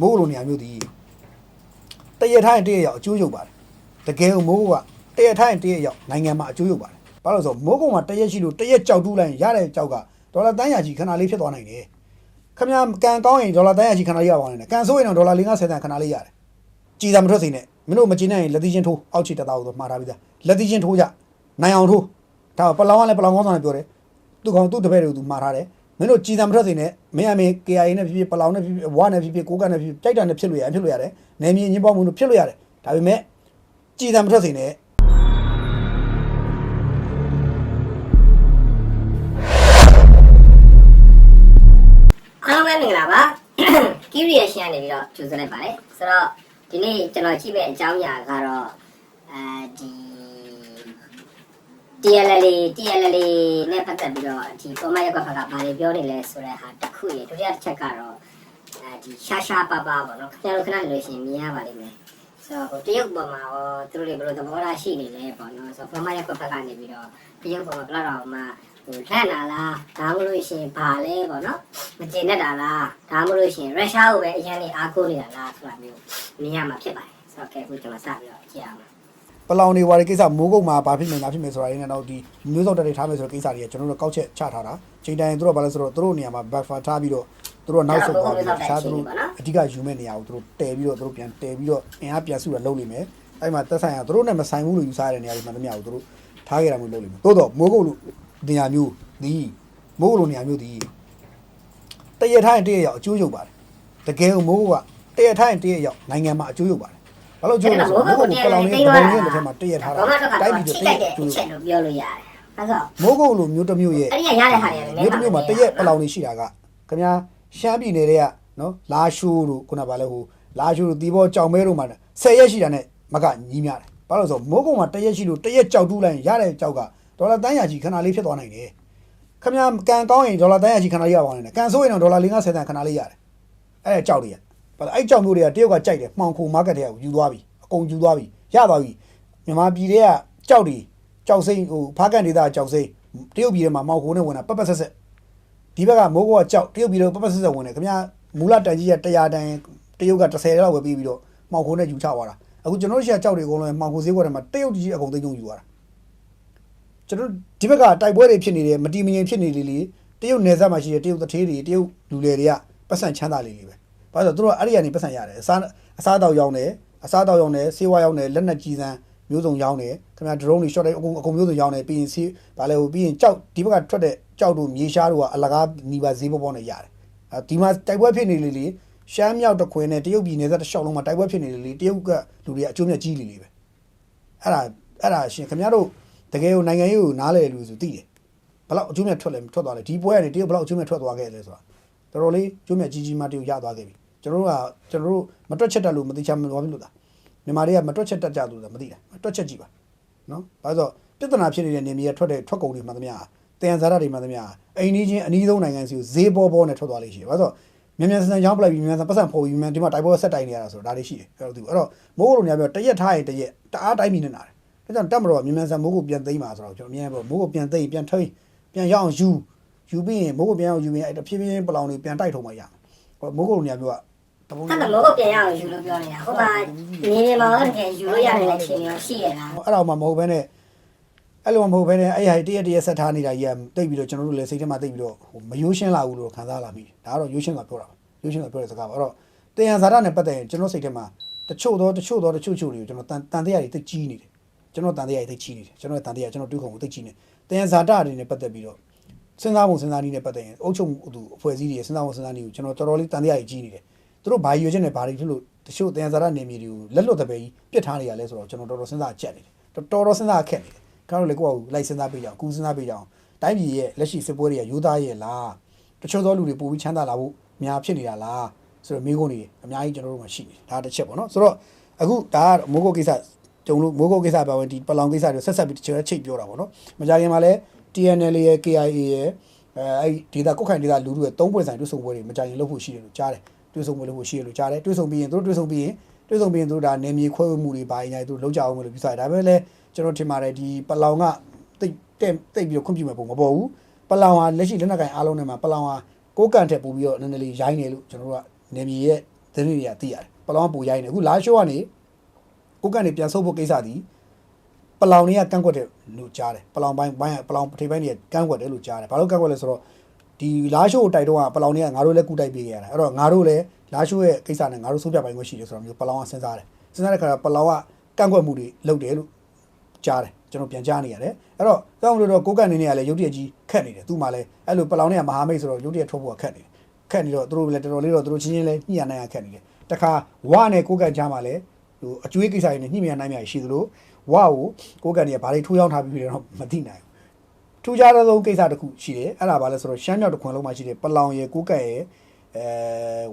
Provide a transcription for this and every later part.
မိုးကုလိုနေရာမျိုးဒီတရထားရင်တရရောက်အကျိုးရုပ်ပါတယ်တကယ်ကိုမိုးကုကတရထားရင်တရရောက်နိုင်ငံမှာအကျိုးရုပ်ပါတယ်ဘာလို့လဲဆိုတော့မိုးကုမှာတရက်ရှိလို့တရက်ကြောက်တူးလိုက်ရင်ရတဲ့ကြောက်ကဒေါ်လာတန်းရာကြီးခဏလေးဖြစ်သွားနိုင်တယ်ခင်ဗျာကန်ကောင်းရင်ဒေါ်လာတန်းရာကြီးခဏလေးရပါနိုင်တယ်ကန်ဆိုးရင်တော့ဒေါ်လာ50တန်ခဏလေးရတယ်ကြည်သာမထွက်စေနဲ့မင်းတို့မကြည်နိုင်ရင်လက်သီးချင်းထိုးအောက်ချီတက်တာကိုတော့မှားထားပြီးသားလက်သီးချင်းထိုးကြနိုင်အောင်ထိုးဒါပလောင်ကလည်းပလောင်ကောင်းဆောင်လည်းပြောတယ်သူကောင်သူ့တပည့်တွေကိုသူမှားထားတယ် မင်းတို့ကြည်စံမထွက်စေနဲ့မင်းအမေ KIA နဲ့ဖြစ်ဖြစ်ပလောင်နဲ့ဖြစ်ဖြစ်ဝါနဲ့ဖြစ်ဖြစ်ကိုကနဲ့ဖြစ်ဖြစ်ကြိုက်တာနဲ့ဖြစ်လို့ရတယ်ဖြစ်လို့ရတယ်နယ်မြေညင်းပေါမှုတို့ဖြစ်လို့ရတယ်ဒါပေမဲ့ကြည်စံမထွက်စေနဲ့အားလုံးပဲမင်္ဂလာပါကီရီရဲ့ရှင်းကနေပြီးတော့ကြိုဆိုလိုက်ပါတယ်ဆိုတော့ဒီနေ့ကျွန်တော်ကြည့်မဲ့အကြောင်းအရာကတော့အဲဒီ TLL TLL နဲ့ပတ်သက်ပြီးတော့ဒီပေါ်မရက်ကွက်ကဘာတွေပြောနေလဲဆိုတဲ့ဟာတစ်ခုရေဒုတိယတစ်ချက်ကတော့အဲဒီရှာရှာပါပါပေါ့နော်ခင်ဗျားတို့ခဏနေလို့ရှိရင်မြင်ရပါလိမ့်မယ်ဆိုတော့ဟိုတရုတ်ပေါ်မှာရောသူတို့တွေဘယ်လိုသဘောထားရှိနေလဲပေါ့နော်ဆိုတော့ပေါ်မရက်ကွက်ဘက်ကနေပြီးတော့တရုတ်ပေါ်မှာဘယ်တော့မှဟိုထက်လာလားဒါမှမဟုတ်ရှင်ဘာလဲပေါ့နော်မကျေနပ်တာလားဒါမှမဟုတ်ရှင်ရုရှားကိုပဲအရင်နေအားကိုးနေတာလားဆိုတာမျိုးမြင်ရမှာဖြစ်ပါတယ်ဆိုတော့ကဲအခုကျွန်တော်စပြီးတော့ကြည့်အောင်ပ လောင်တွေဝါတွေကိစ္စမိုးကုတ်မှာဘာဖြစ်နေမှာဖြစ်မယ်ဆိုတာရင်းနဲ့တော့ဒီမျိုးစောက်တက်တွေထားမယ်ဆိုတဲ့ကိစ္စတွေကကျွန်တော်တို့ကောက်ချက်ချထားတာချိန်တိုင်းသူတို့ကဘာလဲဆိုတော့သူတို့နေရာမှာ buffer ထားပြီးတော့သူတို့နောက်ဆုတ်သွားပြီးရှားသူတို့အဓိကယူမဲ့နေရာကိုသူတို့တည်ပြီးတော့သူတို့ပြန်တည်ပြီးတော့အင်အားပြန်စုရလုပ်လိမ့်မယ်အဲ့မှာသက်ဆိုင်ရာသူတို့နဲ့မဆိုင်ဘူးလို့ယူဆရတဲ့နေရာတွေမှာတမရဘူးသူတို့ထားခဲ့တာမျိုးလုပ်လိမ့်မယ်သို့တော့မိုးကုတ်လို့နေရာမျိုးဒီမိုးကုတ်လို့နေရာမျိုးဒီတရထားရင်တရရောက်အကျိုးရုပ်ပါတယ်တကယ်ကိုမိုးကုကတရထားရင်တရရောက်နိုင်ငံမှာအကျိုးရုပ်ပါတယ် ဘာလို့အကျိုးလဲဆိုတော့မိုးကုတ်ကပလောင်လေးတပုံလေးတစ်ထက်မှာတရထားတာဘာမှတော့ကတိုက်ပြီးချိတော့တတ်ရတဲ့အကျိုးချက်လို့ပြောလို့ရတယ်အဲဆိုမိုးကုတ်လိုမျိုးတစ်မျိုးရဲ့အဲ့ဒီကရတဲ့ဟာတွေလည်းမြို့တစ်မြို့မှာတရက်ပလောင်နေရှိတာကခင်ဗျာရှမ်းပြည်နယ်တွေကနော်လာရှိုးတို့ခုနကဗာလဲဟိုလာရှိုးတို့တီဘောကြောင်မဲတို့မှာ10ရက်ရှိတာနဲ့မကညီးများတယ်ဘာလို့လဲဆိုတော့မိုးကုတ်မှာတရက်ရှိလို့တရက်ကြောက်တူးလိုက်ရင်ရတဲ့ကြောက်ကဒေါ်လာတန်းရာကြီးခဏလေးဖြစ်သွားနိုင်တယ်ခင်ဗျာကန်ကောင်းရင်ဒေါ်လာတန်းရာကြီးခဏလေးရပါနိုင်တယ်ကန်ဆိုးရင်တော့ဒေါ်လာ50တန်ခဏလေးရတယ်အဲ့ဒါကြောက်တွေက ဘာလဲအဲ့ကြောက်မျိုးတွေကတရုတ်ကကြိုက်တယ်မှောင်ခိုမားကတ်တွေကယူသွားပြီအကုန်ယူသွားပြီရသွားပြီမြန်မာပြည်တွေကကြောက်တွေကြောက်စိမ့်ဟိုဖားကန်ဒေသကြောက်စိမ့်တရုတ်ပြည်ထဲမှာမှောင်ခိုနဲ့ဝင်တာပက်ပက်ဆက်ဆက်ဒီဘက်ကမိုးကောကကြောက်တရုတ်ပြည်တော့ပပဆက်ဆက်ဝင်တယ်ခင်ဗျာမူလတန်ကြီးက100တန်တရုတ်က30လောက်ဝယ်ပြီးပြီးတော့မှောင်ခိုနဲ့ယူချသွားတာအခုကျွန်တော်တို့ရှိကကြောက်တွေအကုန်လုံးမှောင်ခိုဈေးကွက်ထဲမှာတရုတ်ကြီးအကုန်သိမ်းကျုံယူသွားတာကျွန်တော်ဒီဘက်ကတိုက်ပွဲတွေဖြစ်နေတယ်မတီမငြိမ်ဖြစ်နေလေလေတရုတ်နယ်စပ်မှာရှိတဲ့တရုတ်တထေးတွေတရုတ်လူလေတွေကပတ်စံချမ်းသာလေလေပဲ ဘာလို့လဲဆိုတော့သူတို့ကအဲ့ဒီကနေပတ်စံရတယ်အစားအစားတောက်ရောင်းတယ်အစားတောက်ရောင်းတယ်ဆေးဝါးရောင်းတယ်လက်နက်ကြီးစံမျိုးစုံရောင်းတယ်ခင်ဗျာ drone တွေ shot တွေအကုန်အကုန်မျိုးစုံရောင်းတယ်ပြီးရင်ဆေးဘာလဲဟိုပြီးရင်ကြောက်ဒီဘက်ကထွက်တဲ့ကြောက်တို့မြေရှားတို့ကအလကားနီးပါဈေးပေါ်ပေါ်နဲ့ရတယ်အဲဒီမှာတိုက်ပွဲဖြစ်နေလေလေရှမ်းမြောက်တခွင်နဲ့တရုတ်ပြည်နယ်စပ်တစ်လျှောက်လုံးမှာတိုက်ပွဲဖြစ်နေလေလေတရုတ်ကလူတွေကအကျိုးမြတ်ကြီးလေလေပဲအဲ့ဒါအဲ့ဒါရှင်ခင်ဗျားတို့တကယ်ကိုနိုင်ငံရေးကိုနားလဲလို့ဆိုသိတယ်ဘယ်လောက်အကျိုးမြတ်ထွက်လဲထွက်သွားလဲဒီပွဲကနေတရုတ်ဘယ်လောက်အကျိုးမြတ်ထွက်သွားခဲ့လဲဆိုတာတော်တော်လေးအကျိုးမြတ်ကြီးကြီးမှတရုတ်ရသွားခဲ့ပြီ ကျွန်တော်တို့ကကျွန်တော်တို့မတွက်ချက်တတ်လို့မသိချင်မလို့လို့တာမြန်မာတွေကမတွက်ချက်တတ်ကြလို့မသိတာမတွက်ချက်ကြည့်ပါနော်။ဘာလို့ဆိုပြဿနာဖြစ်နေတဲ့နေမြေကထွက်တဲ့ထွက်ကုန်တွေမှသမျှတန်ဇာရတွေမှသမျှအိမ်နီးချင်းအနီးဆုံးနိုင်ငံစီကိုဈေးပေါ်ပေါ်နဲ့ထွက်သွားလိမ့်ရှိတယ်။ဘာလို့ဆိုမြန်မြန်ဆန်ဆန်ရောင်းပလိုက်ပြီးမြန်ဆန်ပတ်စံဖော်ပြီးမြန်ဒီမှာတိုက်ပွဲဆက်တိုင်နေရတာဆိုတော့ဒါလေးရှိတယ်။အဲ့တော့သူအဲ့တော့မိုးကုတ်လိုနေရာပြောတရက်ထားရင်တရက်တအားတိုင်းပြီးနေတာတယ်။ဒါကြောင့်တက်မတော်ကမြန်မြန်ဆန်မိုးကုတ်ပြန်သိမ်းပါဆိုတော့ကျွန်တော်အမြင်ပေါ့မိုးကုတ်ပြန်သိမ်းပြန်ထိန်ပြန်ရအောင်ယူယူပြီးရင်မိုးကုတ်ပြန်အောင်ယူရင်အဲ့တဖြည်းဖြည်းပလောင်တွေပြန်တိုက်ထုံမှရမယ်။ဟိုမိုးကုတ်လိုနေရာပြောကတပုံ အဲ့ဒါမိုးကိုပြန်ရအောင်ယူလို့ပြောနေတာဟိုမှာနေနေမှာတော့တကယ်ယူလို့ရတဲ့အခြေအနေရောရှိရလားအဲ့တော့မှမဟုတ်ဘဲနဲ့အဲ့လိုမဟုတ်ဘဲနဲ့အဲ့ဟာတရက်တရက်ဆက်ထားနေတာကြီးကတိတ်ပြီးတော့ကျွန်တော်တို့လည်းစိတ်ထဲမှာတိတ်ပြီးတော့ဟိုမယိုးရှင်းလာဘူးလို့ခံစားလာမိတယ်ဒါကတော့ယိုးရှင်းကပြောတာပါယိုးရှင်းကပြောတဲ့စကားပါအဲ့တော့တင်ရန်ဇာတာနဲ့ပတ်သက်ရင်ကျွန်တော်စိတ်ထဲမှာတချို့တော့တချို့တော့တချို့ချို့တွေကိုကျွန်တော်တန်တန်တရားတွေတိတ်ကြီးနေတယ်ကျွန်တော်တန်တရားတွေတိတ်ကြီးနေတယ်ကျွန်တော်တန်တရားကျွန်တော်တွေးခုံကိုတိတ်ကြီးနေတင်ရန်ဇာတာတွေနဲ့ပတ်သက်ပြီးတော့စဉ်းစားမှုစဉ်းစားနည်းနဲ့ပတ်သက်ရင်အုပ်ချုပ်မှုသူအဖွဲ့အစည်းတွေစဉ်းစားမှုစဉ်းစားနည်းကိုကျွန်တော်တော်တော်လေးတန်တရားတွေကြီးနေတယ် သူတို့ဘာရွေးချက်နဲ့ဘာတွေဖြစ်လို့တချို့တင်ရန်ဇာတာနေမြေတွေကိုလက်လွတ်တဲ့ပဲကြီးပြစ်ထားနေရလဲဆိုတော့ကျွန်တော်တော်တော်စဉ်းစားချက်နေတယ်တော်တော်စဉ်းစားခက်နေတယ်ကျွန်တော်တို့လည်းကိုယ့်အကူလိုက်စဉ်းစားပေးကြအောင်ကူစဉ်းစားပေးကြအောင်တိုင်းပြည်ရဲ့လက်ရှိစစ်ပွဲတွေကရိုးသားရဲ့လားတချို့သောလူတွေပိုပြီးချမ်းသာလာဖို့များဖြစ်နေတာလားဆိုတော့မိကုန်းတွေအများကြီးကျွန်တော်တို့မှာရှိနေတယ်ဒါတစ်ချက်ပေါ့နော်ဆိုတော့အခုဒါကမိုးကုတ်ကိစ္စကြုံလို့မိုးကုတ်ကိစ္စပါဝင်ဒီပလောင်ကိစ္စတွေဆက်ဆက်ပြီးတစ်ချက်ချိတ်ပြောတာပေါ့နော်မကြခင်မှာလဲ TNL ရဲ့ KIA ရဲ့အဲအဲ့ဒီဒေတာကုတ်ခိုင်ဒေတာလူလူရဲ့သုံးပွင့်ဆိုင်တွဲဆုံပွဲတွေမကြခင်လုပ်ဖို့ရှိတယ်လို့ကြားတယ် တွဲဆုံပွဲလုပ်ဖို့ရှိတယ်လို့ကြားတယ်တွဲဆုံပြီးရင်တို့တွဲဆုံပြီးရင်တွဲဆုံပြီးရင်တို့ဒါနေမြေခွဲဝေမှုတွေပါရင်ညာတို့လုံးကြအောင်လို့ပြောတာဒါပေမဲ့လည်းကျွန်တော်ထင်ပါတယ်ဒီပလောင်ကတိတ်တဲ့တိတ်ပြီးတော့ခွင့်ပြုမဲ့ပုံမပေါ်ဘူးပလောင်ဟာလက်ရှိလက်နက်ကင်အားလုံးထဲမှာပလောင်ဟာကိုးကန်ထက်ပို့ပြီးတော့နည်းနည်းလေးရိုင်းနေလို့ကျွန်တော်တို့ကနေမြေရဲ့သတင်းတွေကသိရတယ်ပလောင်ကပူရိုင်းနေအခုလာရှိုးကနေကိုကနေပြန်ဆုပ်ဖို့ကိစ္စသည်ပလောင်တွေကကန့်ကွက်တယ်လို့ကြားတယ်ပလောင်ပိုင်းပိုင်းပလောင်ထိပ်ပိုင်းတွေကကန့်ကွက်တယ်လို့ကြားတယ်ဘာလို့ကန့်ကွက်လဲဆိုတော့ ဒီလာရှိုးကိုတိုက်တော့ကပလောင်တွေကငါတို့လည်းကုတိုက်ပေးကြရတာအဲ့တော့ငါတို့လည်းလာရှိုးရဲ့ကိစ္စနဲ့ငါတို့ဆုံးဖြတ်ပိုင်ခွင့်ရှိတယ်ဆိုတော့မျိုးပလောင်ကစဉ်းစားတယ်စဉ်းစားတဲ့ခါကျပလောင်ကကန့်ကွက်မှုတွေလုပ်တယ်လို့ကြားတယ်ကျွန်တော်ပြန်ကြားနေရတယ်အဲ့တော့တောင်းလို့တော့ကိုကန့်နေနေရလဲရုပ်တရက်ကြီးခက်နေတယ်သူမှလည်းအဲ့လိုပလောင်နဲ့ကမဟာမိတ်ဆိုတော့ရုပ်တရက်ထုတ်ဖို့ကခက်နေတယ်ခက်နေတော့သူတို့လည်းတော်တော်လေးတော့သူတို့ချင်းချင်းလဲညှိရနိုင်ရခက်နေတယ်တခါဝါနဲ့ကိုကန့်ကြားမှာလဲဟိုအကျွေးကိစ္စတွေနဲ့ညှိမရနိုင်မြရှိသလိုဝါကိုကိုကန့်နေကဘာတွေထိုးရောက်ထားပြီးပြီလဲတော့မသိနိုင်ဘူး ထူးခြားသောဆုံးကိစ္စတစ်ခုရှိတယ်အဲ့ဒါဘာလဲဆိုတော့ရှမ်းမြောက်တစ်ခွင်လုံးမှာရှိတယ်ပလောင်ရယ်ကိုကန့်ရယ်အဲ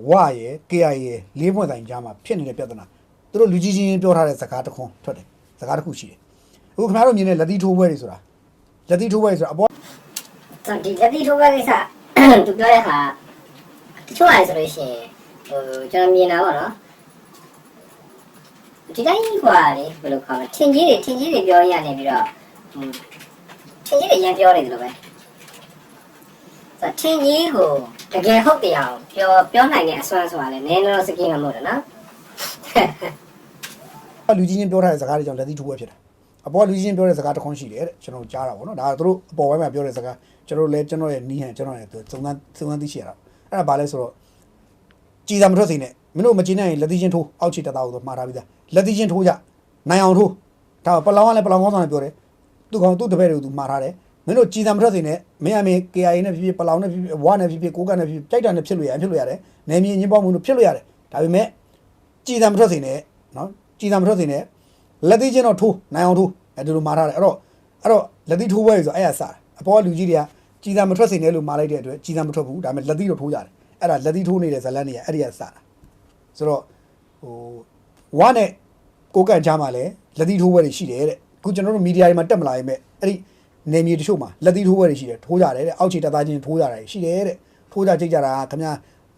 ဝါရယ် KI ရယ်လေးပွင့်ဆိုင်ကြားမှာဖြစ်နေတဲ့ပြဿနာသူတို့လူကြီးချင်းပြောထားတဲ့စကားတစ်ခွန်းထွက်တယ်စကားတစ်ခုရှိတယ် အခုခင်ဗျားတို့မြင်တဲ့လက်သီးထိုးပွဲတွေဆိုတာလက်သီးထိုးပွဲတွေဆိုတာအပေါ် ဆိုတော့ဒီလက်တိထိုးပဲကိစ္စသူပြောတဲ့အခါတချို့အဲ့ဆိုလို့ရှိရင်ဟိုကျွန်တော်မြင်တာပေါ့နော်ဒီတိုင်းကြီးกว่าလေဘယ်လိုခေါ်မလဲထင်ကြီးတွေထင်ကြီးတွေပြောရနေပြီးတော့ဟို ထင်ကြီးတွေရန်ပြောနေတယ်လို့ပဲဆိုတော့ထင်ကြီးဟိုတကယ်ဟုတ်တရားကိုပြောပြောနိုင်တဲ့အစွမ်းဆိုတာလေနည်းနည်းတော့စကင်းမှာမဟုတ်တယ်နော်လူကြီးချင်းပြောထားတဲ့စကားတွေကြောင့်လက်သီးထိုးပွဲဖြစ်တာအပေါ်လူကြီးချင်းပြောတဲ့စကားတစ်ခွန်းရှိတယ်တဲ့ကျွန်တော်ကြားတာပေါ့နော်ဒါကသူတို့အပေါ်ပိုင်းမှာပြောတဲ့စကားကျွန်တော်လည်းကျွန်တော်ရဲ့နီးဟန်ကျွန်တော်ရဲ့သူစုံစမ်းစုံစမ်းသိရှိရတာအဲ့ဒါဘာလဲဆိုတော့ကြည်သာမထွက်စိနေမင်းတို့မကြည်နိုင်ရင်လက်သီးချင်းထိုးအောက်ခြေတက်တာကိုဆိုမှားထားပြီးသားလက်သီးချင်းထိုးကြနိုင်အောင်ထိုးဒါပလောင်ကလည်းပလောင်ကောင်းဆောင်လည်းပြောတယ် သူကောင်သူ့တပည့်တွေကိုသူမှားထားတယ်မင်းတို့ကြည်သာမထွက်စိနေမင်းအမေ KIA နဲ့ဖြစ်ဖြစ်ပလောင်နဲ့ဖြစ်ဖြစ်ဝါနဲ့ဖြစ်ဖြစ်ကိုကနဲ့ဖြစ်ဖြစ်ကြိုက်တာနဲ့ဖြစ်လို့ရတယ်ဖြစ်လို့ရတယ်နေမြေညင်းပေါမှုလို့ဖြစ်လို့ရတယ်ဒါပေမဲ့ကြည်သာမထွက်စေနဲ့နော်ကြည်သာမထွက်စေနဲ့လက်သေးချင်းတော့ထိုးနိုင်အောင်ထိုးအဲဒီလိုမှာထားတယ်အဲ့တော့အဲ့တော့လက်သေးထိုးပွဲဆိုအဲ့ရစားအပေါ်ကလူကြီးတွေကကြည်သာမထွက်စေနဲ့လို့မှာလိုက်တဲ့အတွက်ကြည်သာမထွက်ဘူးဒါပေမဲ့လက်သေးတော့ထိုးကြတယ်အဲ့ဒါလက်သေးထိုးနေတဲ့ဇလန်းတွေကအဲ့ဒီကစားတာဆိုတော့ဟိုဝါနဲ့ကိုကန့်ချားမှာလည်းလက်သေးထိုးပွဲတွေရှိတယ်တဲ့ အခုကျွန်တော်တို့မီဒီယာတွေမှာတက်မလာရင်ပဲအဲ့ဒီနေမြေတချို့မှာလက်သေးထိုးပွဲတွေရှိတယ်ထိုးကြတယ်တဲ့အောက်ခြေတက်သားချင်းထိုးကြတာရှိတယ်တဲ့ထိုးကြကြိတ်ကြတာခင်ဗျာ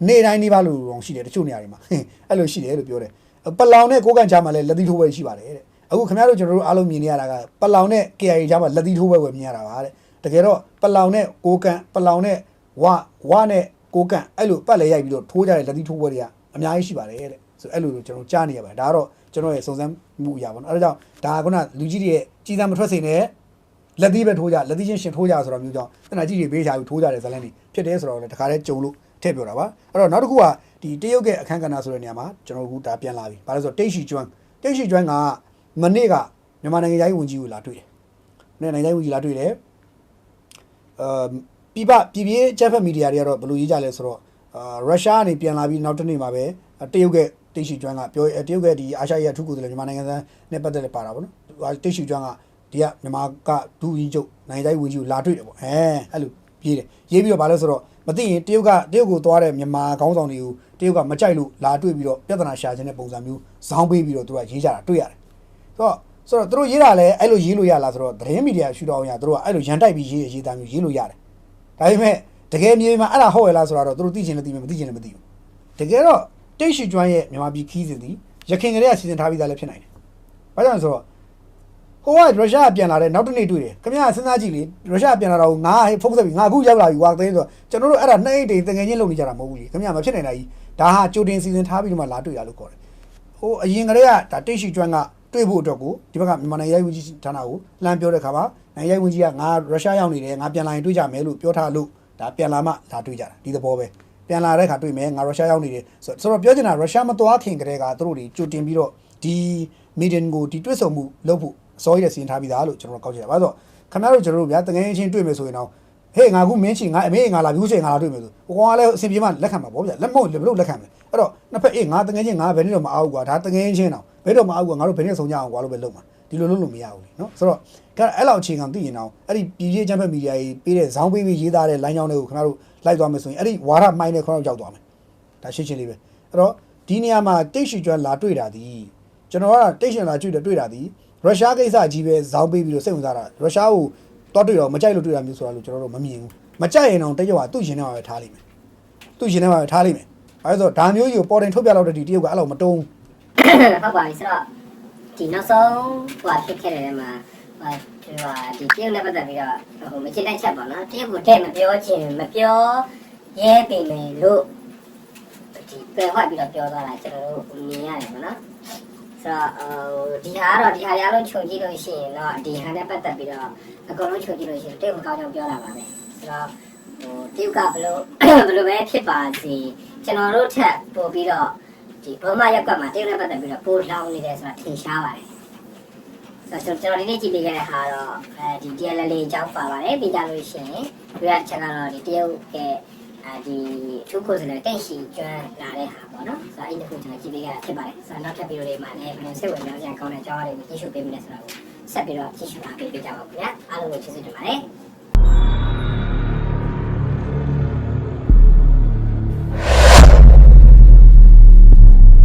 နေတိုင်းနေပါလို့တော့ရှိတယ်တချို့နေရာတွေမှာဟင်အဲ့လိုရှိတယ်လို့ပြောတယ်ပလောင်နဲ့ကိုကန်ချာမှာလည်းလက်သီးထိုးပွဲရှိပါတယ်တဲ့အခုခင်ဗျားတို့ကျွန်တော်တို့အားလုံးမြင်နေရတာကပလောင်နဲ့ KIA ချာမှာလက်သီးထိုးပွဲပဲမြင်ရတာပါတဲ့တကယ်တော့ပလောင်နဲ့ကိုကန်ပလောင်နဲ့ဝဝနဲ့ကိုကန်အဲ့လိုပတ်လဲရိုက်ပြီးတော့ထိုးကြတဲ့လက်သီးထိုးပွဲတွေကအများကြီးရှိပါတယ်တဲ့ဆိုအဲ့လိုကျွန်တော်ကြားနေရပါတယ်ဒါကတော့ ကျွန်တော်ရဲ့စုံစမ်းမှုအရာပေါ့နော်အဲ့ဒါကြောင့်ဒါကခုနလူကြီးတွေရဲ့ကြီးစားမထွက်စေနဲ့လက်သီးပဲထိုးကြလက်သီးချင်းရှင်ထိုးကြဆိုတော့မျိုးကြောင့်အဲ့ဒါကြီးတွေပေးချာပြီးထိုးကြတဲ့ဇာတ်လမ်းတွေဖြစ်တယ်ဆိုတော့လည်းတခါတည်းကြုံလို့ထည့်ပြောတာပါအဲ့တော့နောက်တစ်ခုကဒီတရုတ်ရဲ့အခန်းကဏ္ဍဆိုတဲ့နေရာမှာကျွန်တော်တို့ဒါပြန်လာပြီဘာလို့လဲဆိုတော့တိတ်ရှိကျွမ်းတိတ်ရှိကျွမ်းကမနေ့ကမြန်မာနိုင်ငံသားရေးဝန်ကြီးကိုလာတွေ့တယ်။နိုင်ငံသားရေးဝန်ကြီးလာတွေ့တယ်။အာပြပပြည်ပြည်ချက်ဖက်မီဒီယာတွေကတော့ဘယ်လိုရေးကြလဲဆိုတော့အာရုရှားကနေပြန်လာပြီးနောက်တစ်နေ့မှာပဲတရုတ်က တိတ်ရှိကျွမ်းကပြောတရုတ်ကဒီအာရှရဲ့အထူးကိုယ်စားလှယ်မြန်မာနိုင်ငံသားနဲ့ပတ်သက်တဲ့ပါတာပေါ့နော်။တိတ်ရှိကျွမ်းကဒီကမြန်မာကဒူကြီးချုပ်နိုင်ငံသားရေးဝန်ကြီးကိုလာတွေ့တယ်ပေါ့။အဲအဲ့လိုရေးတယ်။ရေးပြီးတော့ဘာလဲဆိုတော့မသိရင်တရုတ်ကတရုတ်ကိုသွားတဲ့မြန်မာခေါင်းဆောင်တွေကိုတရုတ်ကမကြိုက်လို့လာတွေ့ပြီးတော့ပြဿနာရှာခြင်းတဲ့ပုံစံမျိုးဇောင်းပေးပြီးတော့သူကရေးကြတာတွေ့ရတယ်။ဆိုတော့ဆိုတော့သူတို့ရေးတာလည်းအဲ့လိုရေးလို့ရလားဆိုတော့သတင်းမီဒီယာရှုထောင့်ရသူတို့ကအဲ့လိုရန်တိုက်ပြီးရေးရေးသားမျိုးရေးလို့ရတယ်။ဒါပေမဲ့တကယ်မြေမှာအဲ့ဒါဟုတ်ရလားဆိုတော့သူတို့သိချင်လည်းသိမယ်မသိချင်လည်းမသိဘူး။တကယ်တော့ တိတ်ရှိကျွမ်းရဲ့မြန်မာပြည်ခီးစဉ်သည်ရခိုင်ကလေးကစီစဉ်ထားပြီးသားလည်းဖြစ်နိုင်တယ်။ဘာကြောင့်လဲဆိုတော့ဟိုကရုရှားကပြန်လာတဲ့နောက်တစ်နေ့တွေ့တယ်ခင်ဗျားစဉ်းစားကြည့်လေရုရှားပြန်လာတော့ငါဖုန်းဆက်ပြီးငါအခုရောက်လာပြီကွာသိဆိုတော့ကျွန်တော်တို့အဲ့ဒါနှစ်အိတ်တိန်တငယ်ချင်းလုပ်နေကြတာမဟုတ်ဘူးလေခင်ဗျားမဖြစ်နိုင်တာကြီးဒါဟာကြိုတင်စီစဉ်ထားပြီးတော့မှလာတွေ့ရလို့ခေါ်တယ်ဟိုအရင်ကလေးကဒါတိတ်ရှိကျွမ်းကတွေ့ဖို့အတွက်ကိုဒီဘက်ကမြန်မာနိုင်ငံရေးဝန်ကြီးဌာနကိုလှမ်းပြောတဲ့ခါမှာနိုင်ငံရေးဝန်ကြီးကငါရုရှားရောက်နေတယ်ငါပြန်လာရင်တွေ့ကြမယ်လို့ပြောထားလို့ဒါပြန်လာမှလာတွေ့ကြတာဒီသဘောပဲ ပြန်လာတဲ့ခါတွေ့မယ်ငါရုရှားရောက်နေတယ်ဆိုတော့ပြောချင်တာရုရှားမသွားခင်ကတည်းကသူတို့တွေကြိုတင်ပြီးတော့ဒီမီဒီယန်ကိုဒီတွေ့ဆုံမှုလုပ်ဖို့အစောကြီးတဲ့စီရင်ထားပြီးသားလို့ကျွန်တော်ကောက်ကြည့်တာ။ဘာလို့ဆိုခင်ဗျားတို့ကျွန်တော်တို့ဗျာတငယ်ချင်းတွေ့မယ်ဆိုရင်တော့ဟေးငါခုမင်းချီငါအမေငါလာဘူးချိန်ငါလာတွေ့မယ်ဆိုဟိုကောင်ကလည်းအဆင်ပြေမှလက်ခံမှာပေါ့ဗျာလက်မဟုတ်လည်းဘလို့လက်ခံမယ်အဲ့တော့နှစ်ဖက်အေးငါတငယ်ချင်းငါဘယ်နည်းတော့မအောင်ကွာဒါတငယ်ချင်းတော့ဘယ်တော့မအောင်ကွာငါတို့ဘယ်နည်းဆုံးကြအောင်ကွာလို့ပဲလုပ်မှာ ဒီလိုလုပ်လို့မရဘူးလေနော်ဆိုတော့ကဲအဲ့လောက်အချိန်ကောင်သိရင်တော့အဲ့ဒီပြည်ကြီးချမ်းဖက်မီဒီယာကြီးပေးတဲ့ဇောင်းပေးပြီးရေးသားတဲ့လိုင်းကြောင်းတွေကိုခင်ဗျားတို့လိုက်သွားမယ်ဆိုရင်အဲ့ဒီဝါရမိုင်းတဲ့ခေါင်းရောက်သွားမယ်ဒါရှင်းရှင်းလေးပဲအဲ့တော့ဒီနေရာမှာတိတ်ရှိကျွမ်းလာတွေ့တာဒီကျွန်တော်ကတိတ်ရှင်လာတွေ့တယ်တွေ့တာဒီရုရှားကိစ္စကြီးပဲဇောင်းပေးပြီးတော့စိတ်ဝင်စားတာရုရှားကိုတော့တွေ့တော့မကြိုက်လို့တွေ့တာမျိုးဆိုတာလို့ကျွန်တော်တို့မမြင်ဘူးမကြိုက်ရင်တော့တရုတ်ကသူ့ရှင်ထဲမှာပဲထားလိမ့်မယ်သူ့ရှင်ထဲမှာပဲထားလိမ့်မယ်အဲဒါဆိုဒါမျိုးကြီးကိုပေါ်တင်ထုတ်ပြလောက်တဲ့ဒီတရုတ်ကအဲ့လိုမတုံးဟုတ်ပါပြီဆိုတော့ ဒီနောက်ဆုံးဟိုဖြစ်ခဲ့တဲ့မှာဟိုဒီဟာဒီတရုတ်နဲ့ပတ်သက်ပြီးတော့ဟိုမချစ်တဲ့ချက်ပေါ့နော်တရုတ်ကိုတဲ့မပြောချင်မပြောရဲပေမယ်လို့ဒီပြေဟွက်ပြီးတော့ပြောသွားတာကျွန်တော်တို့မြင်ရတယ်ပေါ့နော်ဆိုတော့ဟိုဒီဟာကတော့ဒီဟာရအောင်ချုပ်ကြည့်လို့ရှိရင်တော့ဒီဟာနဲ့ပတ်သက်ပြီးတော့အကုန်လုံးချုပ်ကြည့်လို့ရှိရင်တိတ်မကောင်းကြောင်ပြောတာပါပဲဆိုတော့ဟိုတိတ်ကဘလို့ဘလို့ပဲဖြစ်ပါစေကျွန်တော်တို့ထက်ပို့ပြီးတော့ ဒီဘမရက်ကွက်မှာတိတ်နဲ့ပတ်သက်ပြီးတော့ပို့လောင်းနေတယ်ဆိုတာထင်ရှားပါတယ်ဆိုတော့ကျွန်တော်ဒီနေ့ကြည့်ပေးခဲ့တဲ့ဟာတော့အဲဒီ DLL အကြောင်းပါပါတယ်ပြီးကြလို့ရှိရင်ဒီကချက်ကတော့ဒီတရုတ်ရဲ့အဲဒီသူကိုယ်စလည်းတင့်ရှိကျွမ်းလာတဲ့ဟာပေါ့နော်ဆိုတော့အဲ့ဒီခုကျွန်တော်ကြည့်ပေးခဲ့တာဖြစ်ပါတယ်ဆိုတော့နောက်ထပ်ဗီဒီယိုလေးမှာလည်းဘယ်လိုစိတ်ဝင်စားစရာကောင်းတဲ့အကြောင်းအရာတွေကိုကြည့်ရှုပေးမယ်ဆိုတာကိုဆက်ပြီးတော့ကြည့်ရှုအားပေးကြပါဦးခင်ဗျာအားလုံးကိုကျေးဇူးတင်ပါတယ်